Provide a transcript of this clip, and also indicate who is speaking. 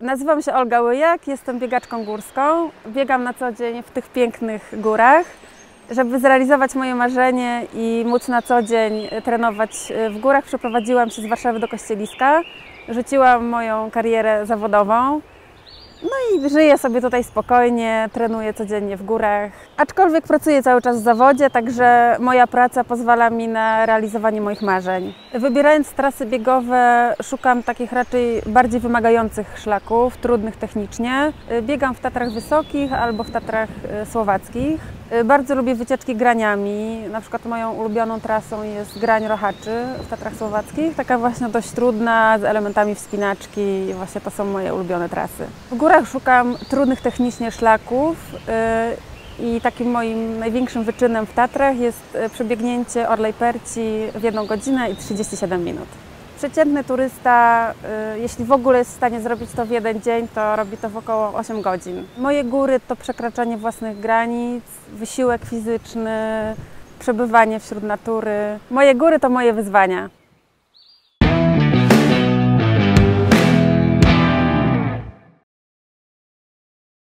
Speaker 1: Nazywam się Olga Łyjak, jestem biegaczką górską. Biegam na co dzień w tych pięknych górach. Żeby zrealizować moje marzenie i móc na co dzień trenować w górach, przeprowadziłam się z Warszawy do Kościeliska. Rzuciłam moją karierę zawodową. No i żyję sobie tutaj spokojnie, trenuję codziennie w górach. Aczkolwiek pracuję cały czas w zawodzie, także moja praca pozwala mi na realizowanie moich marzeń. Wybierając trasy biegowe, szukam takich raczej bardziej wymagających szlaków, trudnych technicznie. Biegam w Tatrach Wysokich albo w Tatrach e, Słowackich. E, bardzo lubię wycieczki graniami. Na przykład moją ulubioną trasą jest Grań Rochaczy w Tatrach Słowackich. Taka właśnie dość trudna, z elementami wspinaczki. Właśnie to są moje ulubione trasy. W górach szukam trudnych technicznie szlaków. E, I takim moim największym wyczynem w Tatrach jest przebiegnięcie Orlej Perci w 1 godzinę i 37 minut. Przeciętny turysta, y, jeśli w ogóle jest w stanie zrobić to w jeden dzień, to robi to w około 8 godzin. Moje góry to przekraczanie własnych granic, wysiłek fizyczny, przebywanie wśród natury. Moje góry to moje wyzwania.